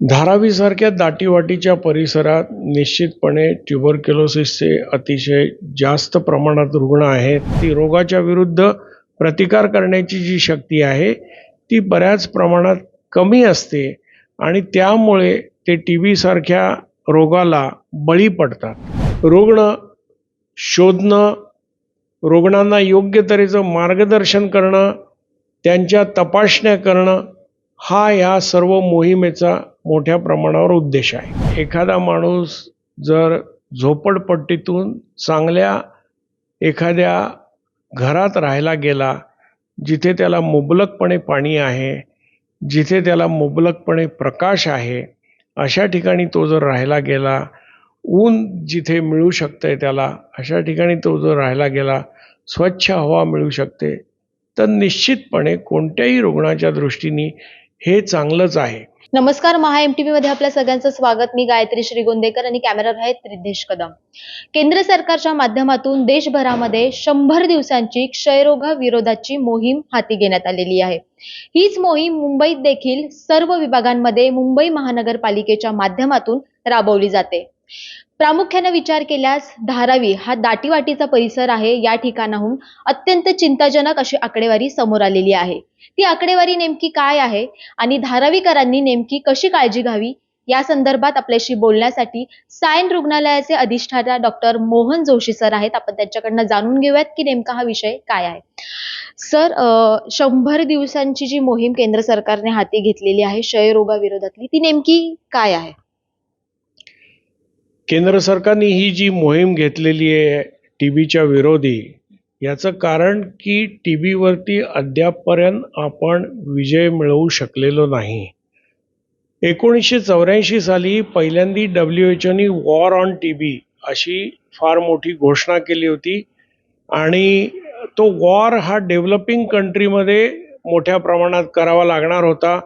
धारावीसारख्या दाटीवाटीच्या परिसरात निश्चितपणे ट्युबरक्युलोसिसचे अतिशय जास्त प्रमाणात रुग्ण आहेत. ती रोगाच्या विरुद्ध प्रतिकार करण्याची जी शक्ती आहे ती बऱ्याच प्रमाणात कमी असते आणि त्यामुळे ते टी व्हीसारख्या रोगाला बळी पडतात. रुग्ण शोधणं रुग्णांना योग्य तऱ्हेचं मार्गदर्शन करणं त्यांच्या तपासण्या करणं हा या सर्व मोहिमेचा मोठ्या प्रमाणावर उद्देश आहे. एखादा माणूस जर झोपडपट्टीतून चांगल्या एखाद्या घरात राहायला गेला जिथे त्याला मुबलकपणे पाणी आहे जिथे त्याला मुबलकपणे प्रकाश आहे अशा ठिकाणी तो जर राहायला गेला ऊन जिथे मिळू शकतंय त्याला अशा ठिकाणी तो जर राहायला गेला स्वच्छ हवा मिळू शकते तर निश्चितपणे कोणत्याही रुग्णाच्या दृष्टीने हे चांगलंच आहे. नमस्कार महा एममध्ये आपल्या सगळ्यांचं स्वागत. मी गायत्री श्रीगोंदेकर आणि कॅमेरावर आहेत रिद्धेश कदम. केंद्र सरकारच्या माध्यमातून देशभरामध्ये शंभर दिवसांची क्षयरोगाविरोधाची मोहीम हाती घेण्यात आलेली आहे. हीच मोहीम मुंबईत देखील सर्व विभागांमध्ये मुंबई महानगरपालिकेच्या माध्यमातून राबवली जाते. प्रामुख्याने विचार केल्यास धारावी हा दाटीवाटीचा परिसर आहे या ठिकाणाहून अत्यंत चिंताजनक अशी आकडेवारी समोर आलेली आहे. ती आकडेवारी नेमकी काय आहे आणि धारावीकरांनी नेमकी कशी काळजी घ्यावी या संदर्भात आपल्याशी बोलण्यासाठी सायन रुग्णालयाचे अधिष्ठाता डॉक्टर मोहन जोशी सर आहेत. आपण त्यांच्याकडनं जाणून घेऊयात की नेमका हा विषय काय आहे. सर शंभर दिवसांची जी मोहीम केंद्र सरकारने हाती घेतलेली आहे क्षयरोगाविरोधातली ती नेमकी काय आहे? केंद्र सरकारने ही जी मोहीम घेतलेली आहे टी बीच्या विरोधी याचं कारण की टी बीवरती अद्यापपर्यंत आपण विजय मिळवू शकलेलो नाही. एकोणीसशे चौऱ्याऐंशी साली पहिल्यांदी डब्ल्यू एच ओनी वॉर ऑन टी बी अशी फार मोठी घोषणा केली होती आणि तो वॉर हा डेव्हलपिंग कंट्रीमध्ये मोठ्या प्रमाणात करावा लागणार होता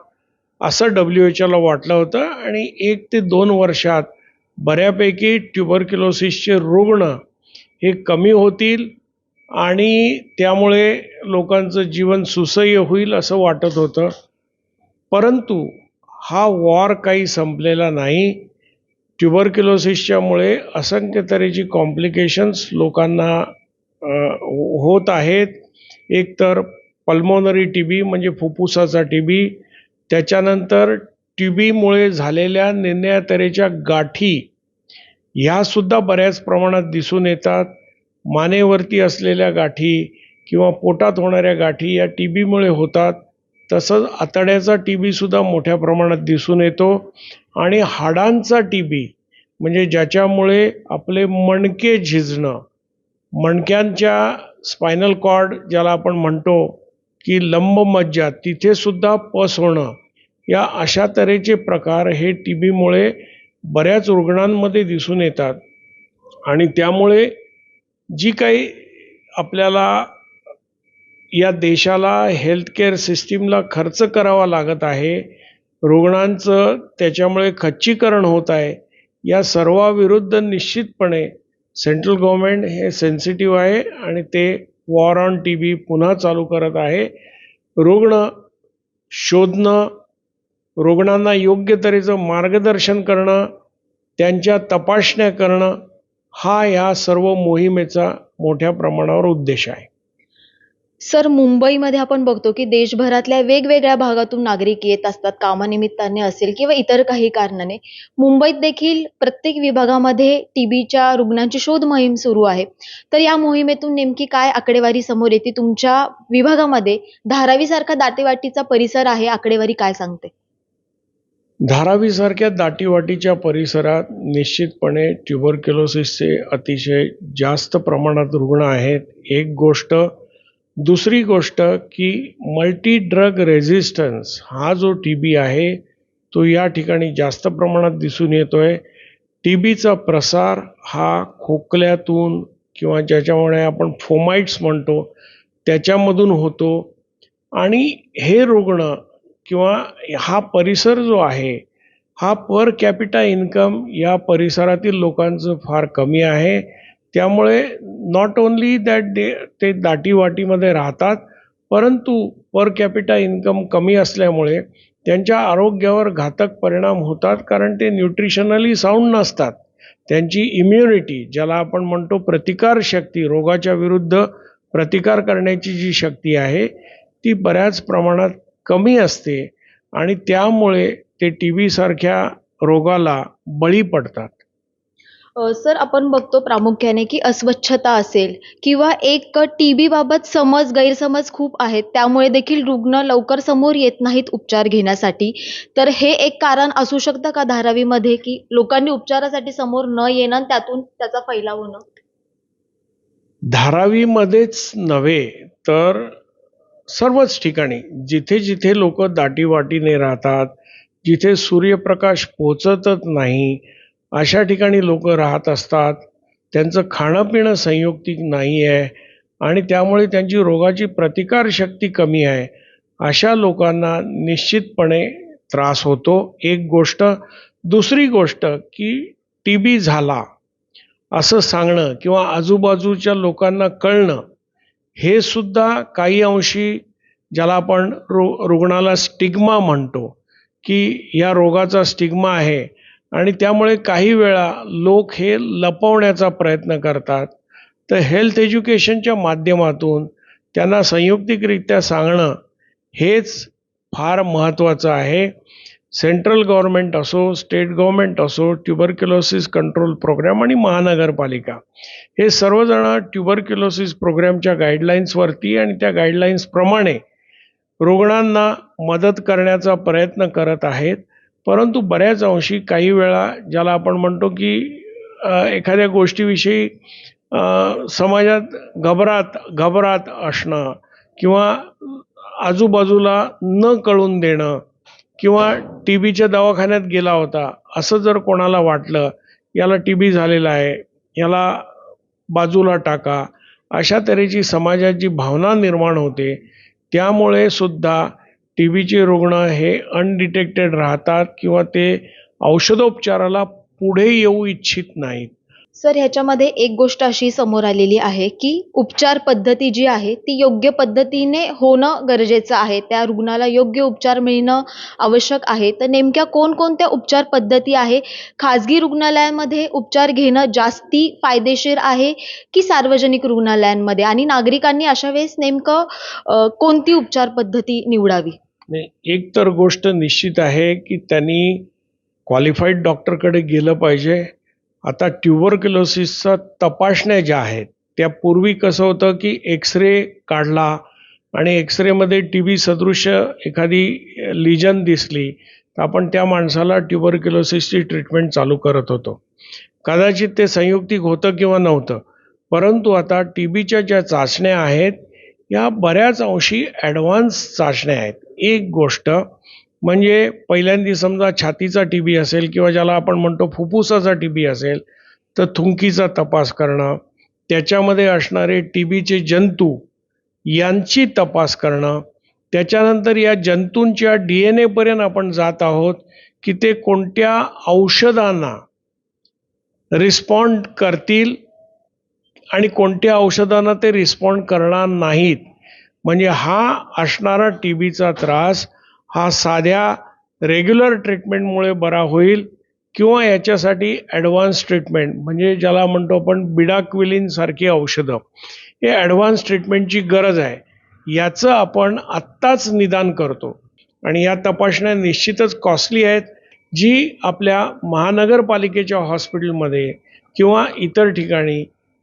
असं डब्ल्यू एच ओला वाटलं होतं आणि एक ते दोन वर्षात बऱ्यापैकी ट्युबरक्युलोसिसचे रुग्ण हे कमी होतील आणि त्यामुळे लोकांचं जीवन सुसह्य होईल असं वाटत होतं. परंतु हा वॉर काही संपलेला नाही. ट्युबरक्युलोसिसच्यामुळे असंख्य तऱ्हेची कॉम्प्लिकेशन्स लोकांना होत आहेत. एक तर पल्मोनरी टी बी म्हणजे फुफ्फुसाचा टी बी त्याच्यानंतर टी बीमुळे झालेल्या निर्णयातऱ्हेच्या तऱ्हेच्या गाठी ह्यासुद्धा बऱ्याच प्रमाणात दिसून येतात. मानेवरती असलेल्या गाठी किंवा पोटात होणाऱ्या गाठी या टी बीमुळे होतात. तसंच आतड्याचा टी बीसुद्धा मोठ्या प्रमाणात दिसून येतो. आणि हाडांचा टी बी म्हणजे ज्याच्यामुळे आपले मणके झिजणं. मणक्यांच्या स्पायनल कॉर्ड ज्याला आपण म्हणतो की लंब मज्जा तिथेसुद्धा पस होणं या अशा तऱ्हेचे प्रकार हे टी बीमुळे बऱ्याच रुग्णांमध्ये दिसून येतात. आणि त्यामुळे जी काही आपल्याला या देशाला हेल्थकेअर सिस्टीमला खर्च करावा लागत आहे रुग्णांचं त्याच्यामुळे खच्चीकरण होत आहे या सर्वाविरुद्ध निश्चितपणे सेंट्रल गव्हर्मेंट हे सेन्सिटिव्ह आहे आणि ते वॉर ऑन टी बी पुन्हा चालू करत आहे. रुग्ण शोधणं रुग्णांना योग्य तऱ्हेचं मार्गदर्शन करणं त्यांच्या तपासण्या करणं हा या सर्व मोहिमेचा मोठ्या प्रमाणावर उद्देश आहे. सर मुंबईमध्ये आपण बघतो की देशभरातल्या वेगवेगळ्या भागातून नागरिक येत असतात कामानिमित्ताने असेल किंवा इतर काही कारणाने. मुंबईत देखील प्रत्येक विभागामध्ये टीबीच्या रुग्णांची शोध मोहीम सुरू आहे. तर या मोहिमेतून नेमकी काय आकडेवारी समोर येते? तुमच्या विभागामध्ये धारावीसारखा दाटेवाटीचा परिसर आहे आकडेवारी काय सांगते? धारावीसारख्या दाटीवाटीच्या परिसरात निश्चितपणे ट्युबरक्युलोसिसचे अतिशय जास्त प्रमाणात रुग्ण आहेत. एक गोष्ट. दुसरी गोष्ट की मल्टी ड्रग रेझिस्टन्स हा जो टी बी आहे तो या ठिकाणी जास्त प्रमाणात दिसून येतो आहे टी बीचा प्रसार हा खोकल्यातून किंवा ज्याच्यामुळे आपण फोमाइट्स म्हणतो त्याच्यामधून होतो. आणि हे रुग्ण किंवा हा परिसर जो आहे हा पर कॅपिटा इन्कम या परिसरातील लोकांचं फार कमी आहे. त्यामुळे नॉट ओन्ली दॅट डे ते दाटीवाटीमध्ये राहतात परंतु पर कॅपिटा इन्कम कमी असल्यामुळे त्यांच्या आरोग्यावर घातक परिणाम होतात कारण ते न्यूट्रिशनली साऊंड नसतात. त्यांची इम्युनिटी ज्याला आपण म्हणतो प्रतिकारशक्ती रोगाच्या विरुद्ध प्रतिकार करण्याची जी शक्ती आहे ती बऱ्याच प्रमाणात कमी असते आणि त्यामुळे ते टी बीसारख्या रोगाला बळी पडतात. सर आपण बघतो प्रामुख्याने की अस्वच्छता असेल किंवा एक टी बाबत समज गैरसमज खूप आहेत. त्यामुळे देखील रुग्ण लवकर समोर येत नाहीत उपचार घेण्यासाठी. तर हे एक कारण असू शकतं का धारावीमध्ये की लोकांनी उपचारासाठी समोर न येणं आणि त्यातून त्याचा फैलाव होणं? धारावीमध्येच नव्हे तर सर्वच ठिकाणी जिथे जिथे लोक दाटीवाटीने राहतात जिथे सूर्यप्रकाश पोचतच नाही अशा ठिकाणी लोक राहत असतात. त्यांचं खाणंपिणं संयुक्तिक नाही आहे आणि त्यामुळे त्यांची रोगाची प्रतिकारशक्ती कमी आहे. अशा लोकांना निश्चितपणे त्रास होतो. एक गोष्ट. दुसरी गोष्ट की टी बी झाला असं सांगणं किंवा आजूबाजूच्या लोकांना कळणं हे सुद्धा काही अंशी ज्याला आपण रु रुग्णाला स्टिग्मा म्हणतो की या रोगाचा स्टिग्मा आहे आणि त्यामुळे काही वेळा लोक हे लपवण्याचा प्रयत्न करतात. तर हेल्थ एज्युकेशनच्या माध्यमातून त्यांना संयुक्तिकरित्या सांगणं हेच फार महत्त्वाचं आहे. सेंट्रल गव्हर्नमेंट असो स्टेट गव्हर्नमेंट असो ट्युबरक्युलोसिस कंट्रोल प्रोग्राम आणि महानगरपालिका. हे सर्वजण ट्युबरक्युलोसिस प्रोग्रामच्या गाईडलाईन्सवरती आणि त्या गाईडलाईन्सप्रमाणे रुग्णांना मदत करण्याचा प्रयत्न करत आहेत. परंतु बऱ्याच अंशी काही वेळा ज्याला आपण म्हणतो की एखाद्या गोष्टीविषयी समाजात घबरात घबरात असणं किंवा आजूबाजूला न कळून देणं किंवा टी बीच्या दवाखान्यात गेला होता असं जर कोणाला वाटलं याला टी बी झालेला आहे याला बाजूला टाका अशा तऱ्हेची समाजात जी भावना निर्माण होते त्यामुळे सुद्धा टी बीचे रुग्ण हे अनडिटेक्टेड राहतात किंवा ते औषधोपचाराला पुढे येऊ इच्छित नाहीत. सर ह्याच्यामध्ये एक गोष्ट अशी समोर आलेली आहे की उपचार पद्धती जी आहे ती योग्य पद्धतीने होणं गरजेचं आहे. त्या रुग्णाला योग्य उपचार मिळणं आवश्यक आहे. तर नेमक्या कोणकोणत्या उपचार पद्धती आहे? खाजगी रुग्णालयांमध्ये उपचार घेणं जास्ती फायदेशीर आहे की सार्वजनिक रुग्णालयांमध्ये? आणि नागरिकांनी अशा वेळेस नेमकं कोणती उपचार पद्धती निवडावी? एक तर गोष्ट निश्चित आहे की त्यांनी क्वालिफाईड डॉक्टरकडे गेलं पाहिजे. आता ट्युबरक्युलोसिसचा तपासण्या ज्या आहेत त्या पूर्वी कसं होतं की एक्स रे काढला आणि एक्स रेमध्ये टी बी सदृश्य एखादी लिजन दिसली तर आपण त्या माणसाला ट्युबरक्युलोसिसची ट्रीटमेंट चालू करत होतो. कदाचित ते संयुक्तिक होतं किंवा नव्हतं परंतु आता टी बीच्या ज्या चाचण्या आहेत या बऱ्याच अंशी ॲडव्हान्स चाचण्या आहेत. एक गोष्ट म्हणजे पहिल्यांदी समजा छातीचा टी बी असेल किंवा ज्याला आपण म्हणतो फुफ्फुसाचा टी बी असेल तर थुंकीचा तपास करणं त्याच्यामध्ये असणारे टी बीचे जंतू यांची तपास करणं त्याच्यानंतर या जंतूंच्या डी एन एपर्यंत आपण जात आहोत की ते कोणत्या औषधांना रिस्पॉन्ड करतील आणि कोणत्या औषधांना ते रिस्पॉन्ड करणार नाहीत. म्हणजे हा असणारा टी बीचा त्रास हा साध्या रेग्युलर ट्रीटमेंटमुळे बरा होईल किंवा याच्यासाठी ॲडव्हान्स ट्रीटमेंट म्हणजे ज्याला म्हणतो आपण बिडाक्विलिनसारखी औषधं. हे ॲडव्हान्स ट्रीटमेंटची गरज आहे. याचं आपण आत्ताच निदान करतो. आणि या तपासण्या निश्चितच कॉस्टली आहेत. जी आपल्या महानगरपालिकेच्या हॉस्पिटलमध्ये किंवा इतर ठिकाणी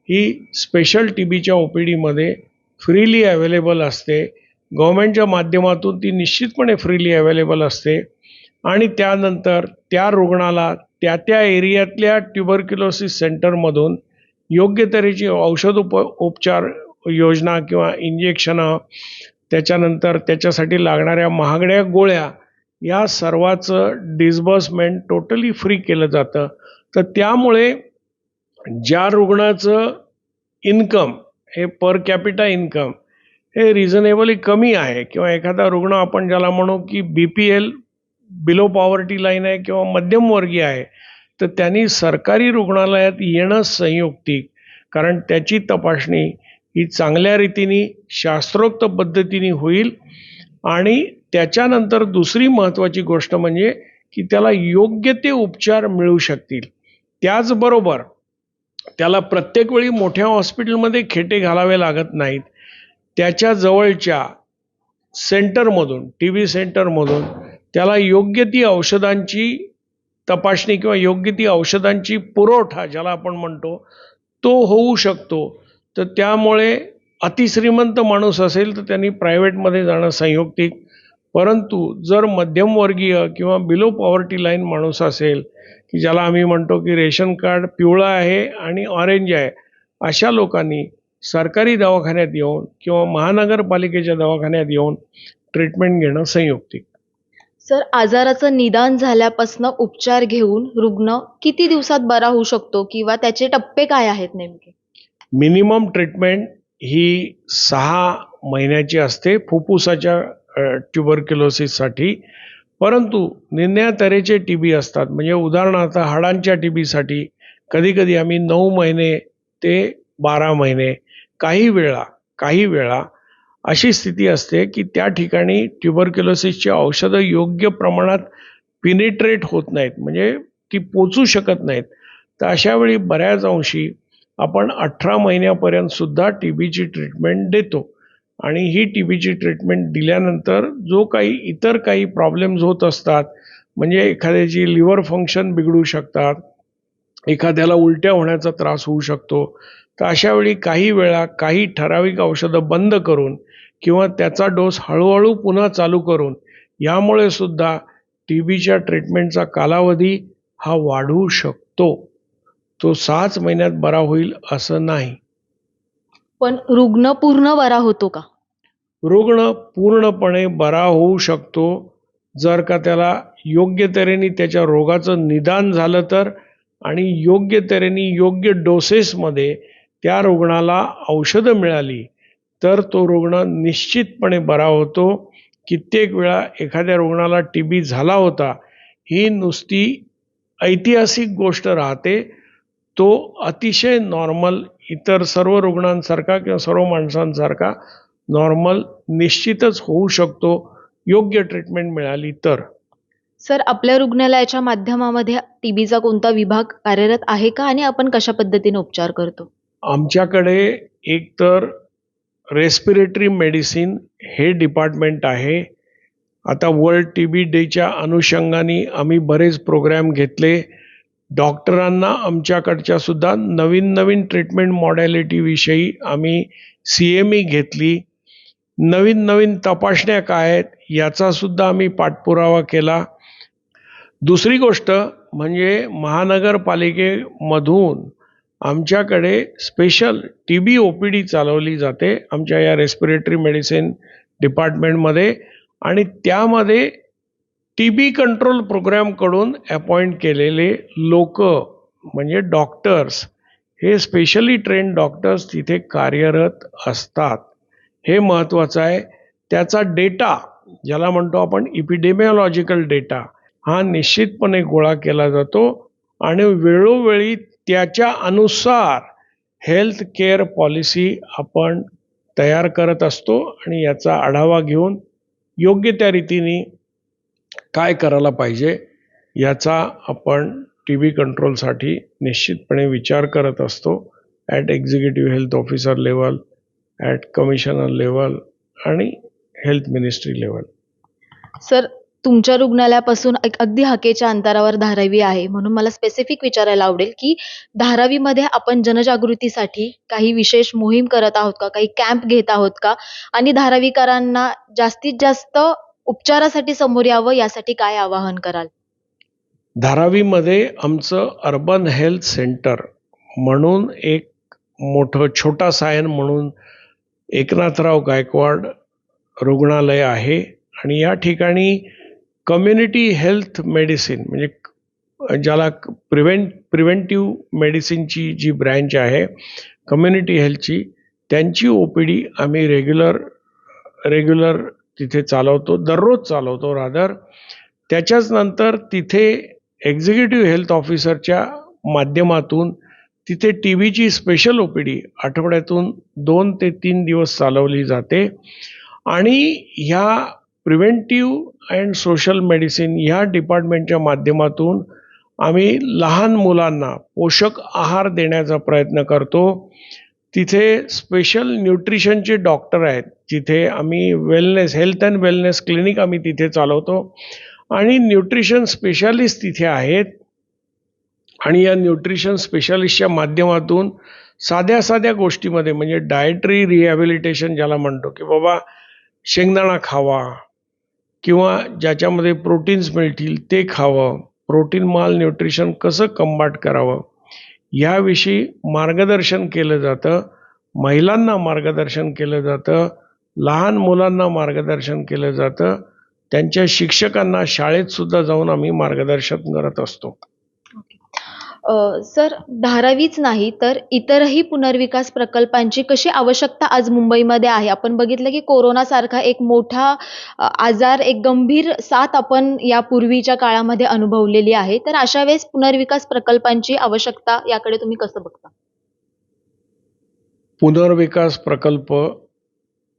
ही स्पेशल टी बीच्या ओ पी डीमध्ये फ्रीली अवेलेबल असते. गव्हर्मेंटच्या माध्यमातून ती निश्चितपणे फ्रीली अवेलेबल असते. आणि त्यानंतर त्या रुग्णाला त्या त्या एरियातल्या ट्युबरक्युलोसिस सेंटरमधून योग्य तऱ्हेची औषध उप उपचार योजना किंवा इंजेक्शनं त्याच्यानंतर त्याच्यासाठी लागणाऱ्या महागड्या गोळ्या या सर्वाचं डिस्बर्समेंट टोटली फ्री केलं जातं. तर त्यामुळे ज्या रुग्णाचं इन्कम हे पर कॅपिटा इन्कम हे रिझनेबली कमी आहे. किंवा एखादा रुग्ण आपण ज्याला म्हणू की B P L below poverty line आहे किंवा मध्यमवर्गीय आहे तर त्यांनी सरकारी रुग्णालयात येणं संयुक्तिक. कारण त्याची तपासणी ही चांगल्या रीतीने शास्त्रोक्त पद्धतीने होईल. आणि त्याच्यानंतर दुसरी महत्त्वाची गोष्ट म्हणजे की त्याला योग्य ते उपचार मिळू शकतील. त्याचबरोबर त्याला प्रत्येक वेळी मोठ्या हॉस्पिटलमध्ये खेटे घालावे लागत नाहीत. त्याच्या जवळच्या सेंटरमधून टी व्ही सेंटरमधून त्याला योग्य ती औषधांची तपासणी किंवा योग्य ती औषधांची पुरवठा ज्याला आपण म्हणतो तो होऊ शकतो. तर त्यामुळे अतिश्रीमंत माणूस असेल तर त्यांनी प्रायव्हेटमध्ये जाणं संयुक्तिक. परंतु जर मध्यमवर्गीय किंवा बिलो पॉवर्टी लाईन माणूस असेल की ज्याला आम्ही म्हणतो की रेशन कार्ड पिवळं आहे आणि ऑरेंज आहे अशा लोकांनी सरकारी दवाखान्यात येऊन किंवा महानगरपालिकेच्या दवाखान्यात येऊन ट्रीटमेंट घेणं संयुक्तिक. सर आजाराचं निदान झाल्यापासून उपचार घेऊन रुग्ण किती दिवसात बरा होऊ शकतो किंवा त्याचे टप्पे काय आहेत नेमके? मिनिमम ट्रीटमेंट ही सहा महिन्याची असते फुफ्फुसाच्या ट्युबरक्युलोसिससाठी परंतु निन्या तऱ्हेचे टी बी असतात. म्हणजे उदाहरणार्थ हाडांच्या टी बीसाठी कधीकधी आम्ही नऊ महिने ते बारा महिने काही वेळा काही वेळा अशी स्थिती असते की त्या ठिकाणी ट्युबरक्युलोसिसची औषधं योग्य प्रमाणात पिनिट्रेट होत नाहीत म्हणजे ती पोचू शकत नाहीत. तर अशा वेळी बऱ्याच अंशी आपण अठरा महिन्यापर्यंत सुद्धा टी बीची ट्रीटमेंट देतो. आणि ही टी बीची ट्रीटमेंट दिल्यानंतर जो काही इतर काही प्रॉब्लेम्स होत असतात म्हणजे एखाद्याची लिव्हर फंक्शन बिघडू शकतात एखाद्याला उलट्या होण्याचा त्रास होऊ शकतो तर अशा वेळी काही वेळा काही ठराविक औषधं बंद करून किंवा त्याचा डोस हळूहळू पुन्हा चालू करून यामुळे सुद्धा टी बीच्या ट्रीटमेंटचा कालावधी हा वाढू शकतो. तो सहाच महिन्यात बरा होईल असं नाही. पण रुग्ण पूर्ण बरा होतो का? रुग्ण पूर्णपणे बरा होऊ शकतो. जर का त्याला योग्य तऱ्हेने त्याच्या रोगाचं निदान झालं तर आणि योग्य तऱ्हेने योग्य डोसेसमध्ये त्या रुग्णाला औषधं मिळाली तर तो रुग्ण निश्चितपणे बरा होतो. कित्येक वेळा एखाद्या रुग्णाला टी बी झाला होता ही नुसती ऐतिहासिक गोष्ट राहते. तो अतिशय नॉर्मल इतर सर्व रुग्णांसारखा किंवा सर्व माणसांसारखा नॉर्मल निश्चितच होऊ शकतो योग्य ट्रीटमेंट मिळाली तर. सर आपल्या रुग्णालयाच्या माध्यमामध्ये टीबीचा कोणता विभाग कार्यरत आहे का? आणि आपण कशा पद्धतीने उपचार करतो? आमच्याकडे एकतर रेस्पिरेटरी मेडिसिन हे डिपार्टमेंट आहे. आता वर्ल्ड टी बी डेच्या अनुषंगाने आम्ही बरेच प्रोग्रॅम घेतले. डॉक्टरांना आमच्याकडच्या सुद्धा नवीन नवीन ट्रीटमेंट मॉडॅलिटीविषयी आम्ही सी एम ई घेतली. नवीन नवीन तपासण्या काय आहेत याचासुद्धा आम्ही पाठपुरावा केला. दुसरी गोष्ट म्हणजे महानगरपालिकेमधून आमच्याकडे special T B O P D चालवली जाते आमच्या या रेस्पिरेटरी मेडिसिन डिपार्टमेंटमध्ये आणि त्यामध्ये टी बी कंट्रोल प्रोग्रॅमकडून अपॉइंट केलेले लोक म्हणजे डॉक्टर्स हे स्पेशली ट्रेन डॉक्टर्स तिथे कार्यरत असतात. हे महत्त्वाचं आहे. त्याचा डेटा ज्याला म्हणतो आपण इपिडेमिओलॉजिकल डेटा हा निश्चितपणे गोळा केला जातो आणि वेळोवेळी त्याच्या अनुसार हेल्थ केअर पॉलिसी आपण तयार करत असतो आणि याचा आढावा घेऊन योग्य त्या रीतीने काय करायला पाहिजे याचा आपण टी बी कंट्रोलसाठी निश्चितपणे विचार करत असतो at executive health officer level at commissioner level आणि हेल्थ मिनिस्ट्री लेवल सर तुमच्या रुग्णालयापासून एक अगदी हाकेच्या अंतरावर धारावी आहे. म्हणून मला स्पेसिफिक विचारायला आवडेल की धारावीमध्ये आपण जनजागृतीसाठी काही विशेष मोहीम करत आहोत का? काही कॅम्प घेत आहोत का? आणि धारावीकरांना जास्तीत जास्त उपचारासाठी समोर यावं यासाठी काय आवाहन कराल? धारावीमध्ये आमचं अर्बन हेल्थ सेंटर म्हणून एक मोठं छोटा सायन म्हणून एकनाथराव गायकवाड रुग्णालय आहे. आणि या ठिकाणी कम्युनिटी हेल्थ मेडिसिन म्हणजे ज्याला प्रिव्हेंट प्रिव्हेंटिव्ह मेडिसिनची जी ब्रँच आहे कम्युनिटी हेल्थची त्यांची ओ पी डी आम्ही रेग्युलर रेग्युलर तिथे चालवतो दररोज चालवतो रादर त्याच्याच नंतर तिथे एक्झिक्युटिव्ह हेल्थ ऑफिसरच्या माध्यमातून तिथे टी व्हीची स्पेशल ओ पी डी आठवड्यातून दोन ते तीन दिवस चालवली जाते. आणि ह्या प्रिव्हेंटिव्ह अँड सोशल मेडिसिन ह्या डिपार्टमेंटच्या माध्यमातून आम्ही लहान मुलांना पोषक आहार देण्याचा प्रयत्न करतो. तिथे स्पेशल न्यूट्रिशनचे डॉक्टर आहेत. जिथे आम्ही wellness health and wellness clinic आम्ही तिथे चालवतो. आणि न्यूट्रिशन स्पेशालिस्ट तिथे आहेत. आणि या न्यूट्रिशन स्पेशालिस्टच्या माध्यमातून साध्या साध्या गोष्टीमध्ये म्हणजे डायटरी रिहॅबिलिटेशन ज्याला म्हणतो की बाबा शेंगदाणा खावा किंवा ज्याच्यामध्ये प्रोटीन्स मिळतील ते खावं प्रोटीन माल न्यूट्रिशन कसं कंबाट करावं ह्याविषयी मार्गदर्शन केलं जातं महिलांना मार्गदर्शन केलं जातं लहान मुलांना मार्गदर्शन केलं जातं त्यांच्या शिक्षकांना शाळेत सुद्धा जाऊन आम्ही मार्गदर्शन करत असतो. सर धारावीच नाही तर इतरही पुनर्विकास प्रकल्पांची कशी आवश्यकता आज मुंबईमध्ये आहे? आपण बघितलं की कोरोनासारखा एक मोठा आजार एक गंभीर साथ आपण या पूर्वीच्या काळामध्ये अनुभवलेली आहे. तर अशा वेळेस पुनर्विकास प्रकल्पांची आवश्यकता याकडे तुम्ही कसं बघता? पुनर्विकास प्रकल्प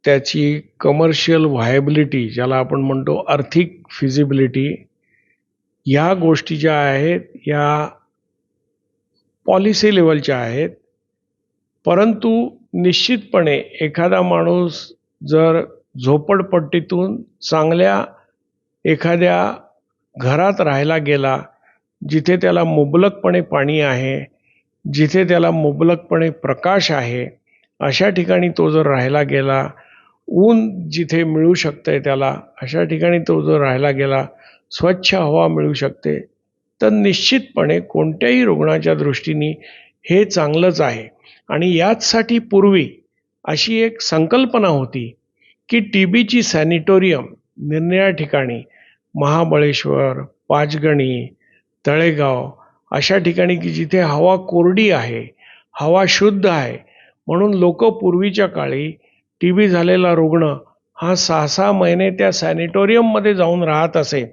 त्याची कमर्शियल व्हायबिलिटी ज्याला आपण म्हणतो आर्थिक फिजिबिलिटी ह्या गोष्टी ज्या आहेत या पॉलिसी लेवलच्या आहेत. परंतु निश्चितपणे एखादा माणूस जर झोपडपट्टीतून चांगल्या एखाद्या घरात राहायला गेला जिथे त्याला मुबलकपणे पाणी आहे जिथे त्याला मुबलकपणे प्रकाश आहे अशा ठिकाणी तो जर राहायला गेला ऊन जिथे मिळू शकतंय त्याला अशा ठिकाणी तो जर राहायला गेला स्वच्छ हवा मिळू शकते. तर निश्चितपणे कोणत्याही रुग्णाच्या दृष्टीने हे चांगलंच आहे. आणि याचसाठी पूर्वी अशी एक संकल्पना होती की टी बीची सॅनिटोरियम निरनिळ्या ठिकाणी महाबळेश्वर पाचगणी तळेगाव अशा ठिकाणी की जिथे हवा कोरडी आहे हवा शुद्ध आहे. म्हणून लोक पूर्वीच्या काळी टी बी झालेला रुग्ण हा सहा सहा महिने त्या सॅनिटोरियममध्ये जाऊन राहत असे.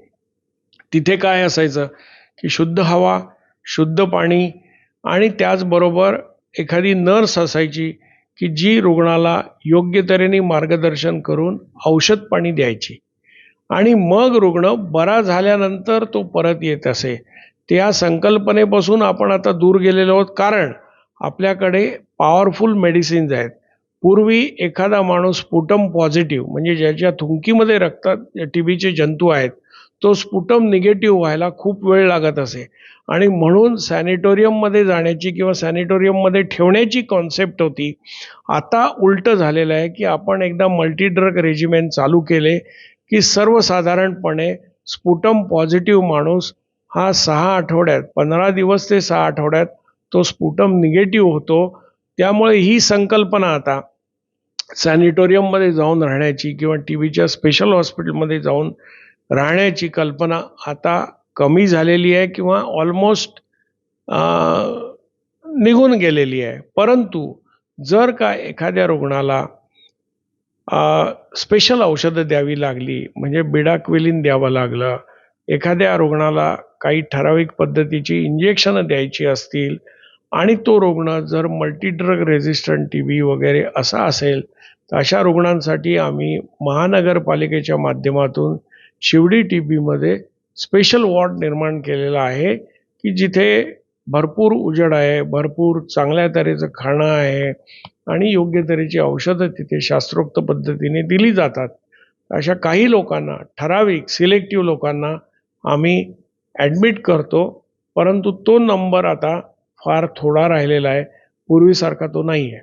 तिथे काय असायचं? की शुद्ध हवा शुद्ध पाणी आणि त्याचबरोबर एखादी नर्स असायची की जी रुग्णाला योग्य तऱ्हेने मार्गदर्शन करून औषध पाणी द्यायची. आणि मग रुग्ण बरा झाल्यानंतर तो परत येत असे. त्या संकल्पनेपासून आपण आता दूर गेलेलो आहोत कारण आपल्याकडे पॉवरफुल मेडिसिन्स आहेत. पूर्वी एखादा माणूस स्पुटम पॉझिटिव्ह म्हणजे ज्याच्या थुंकीमध्ये रक्तात टी बीचे जंतू आहेत तो स्पुटम निगेटिव्ह व्हायला खूप वेळ लागत असे. आणि म्हणून सॅनिटोरियममध्ये जाण्याची किंवा सॅनिटोरियममध्ये ठेवण्याची कॉन्सेप्ट होती. आता उलटं झालेलं आहे की आपण एकदा मल्टीड्रग रेजिमेंट चालू केले की सर्वसाधारणपणे स्पुटम पॉझिटिव्ह माणूस हा सहा आठवड्यात पंधरा दिवस ते सहा आठवड्यात तो स्पुटम निगेटिव्ह होतो. त्यामुळे ही संकल्पना आता सॅनिटोरियममध्ये जाऊन राहण्याची किंवा टी व्हीच्या स्पेशल हॉस्पिटलमध्ये जाऊन राहण्याची कल्पना आता कमी झालेली आहे किंवा ऑलमोस्ट निघून गेलेली आहे. परंतु जर का एखाद्या रुग्णाला स्पेशल औषधं द्यावी लागली म्हणजे बिडाक्विलिन द्यावं लागलं एखाद्या रुग्णाला काही ठराविक पद्धतीची इंजेक्शनं द्यायची असतील आणि तो रुग्ण जर मल्टीड्रग रेझिस्टंट टी बी वगैरे असा असेल तर अशा रुग्णांसाठी आम्ही महानगरपालिकेच्या माध्यमातून शिवडी टी बीमध्ये स्पेशल वॉर्ड निर्माण केलेला आहे की जिथे भरपूर उजेड आहे भरपूर चांगल्या तऱ्हेचं खाणं आहे आणि योग्य तऱ्हेची औषधं तिथे शास्त्रोक्त पद्धतीने दिली जातात. अशा काही लोकांना ठराविक सिलेक्टिव्ह लोकांना आम्ही ॲडमिट करतो परंतु तो नंबर आता फार थोडा राहिलेला आहे पूर्वीसारखा तो नाही आहे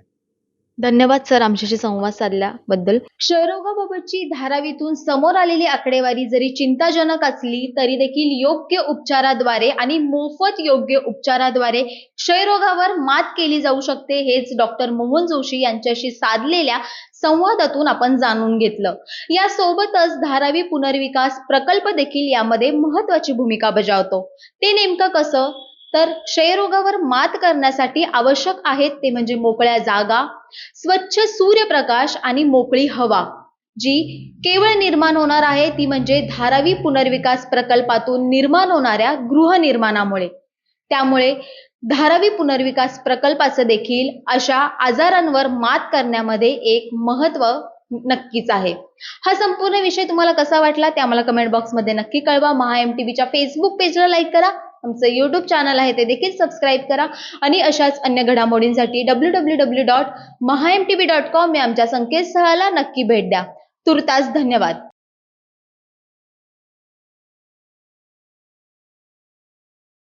धन्यवाद सर आमच्याशी संवाद साधल्याबद्दल. क्षयरोगाबाबतची धारावीतून समोर आलेली आकडेवारी जरी चिंताजनक असली तरी देखील योग्य उपचाराद्वारे आणि मोफत योग्य उपचाराद्वारे क्षयरोगावर मात केली जाऊ शकते हेच डॉक्टर मोहन जोशी यांच्याशी साधलेल्या संवादातून आपण जाणून घेतलं. यासोबतच धारावी पुनर्विकास प्रकल्प देखील यामध्ये महत्वाची भूमिका बजावतो. ते नेमकं कसं? तर क्षयरोगावर मात करण्यासाठी आवश्यक आहेत ते म्हणजे मोकळ्या जागा स्वच्छ सूर्यप्रकाश आणि मोकळी हवा. जी केवळ निर्माण होणार आहे ती म्हणजे धारावी पुनर्विकास प्रकल्पातून निर्माण होणाऱ्या गृहनिर्माणामुळे त्यामुळे धारावी पुनर्विकास प्रकल्पाचं देखील अशा आजारांवर मात करण्यामध्ये एक महत्त्व नक्कीच आहे. हा संपूर्ण विषय तुम्हाला कसा वाटला ते आम्हाला कमेंट बॉक्समध्ये नक्की कळवा. महा एम टीव्हीच्या फेसबुक पेजला लाईक करा. आमचं युट्यूब चॅनल आहे ते देखील सबस्क्राईब करा. आणि अशाच अन्य घडामोडींसाठी W W W dot Maha M T V dot com या आमच्या संकेतस्थळाला नक्की भेट द्या. तुर्तास धन्यवाद.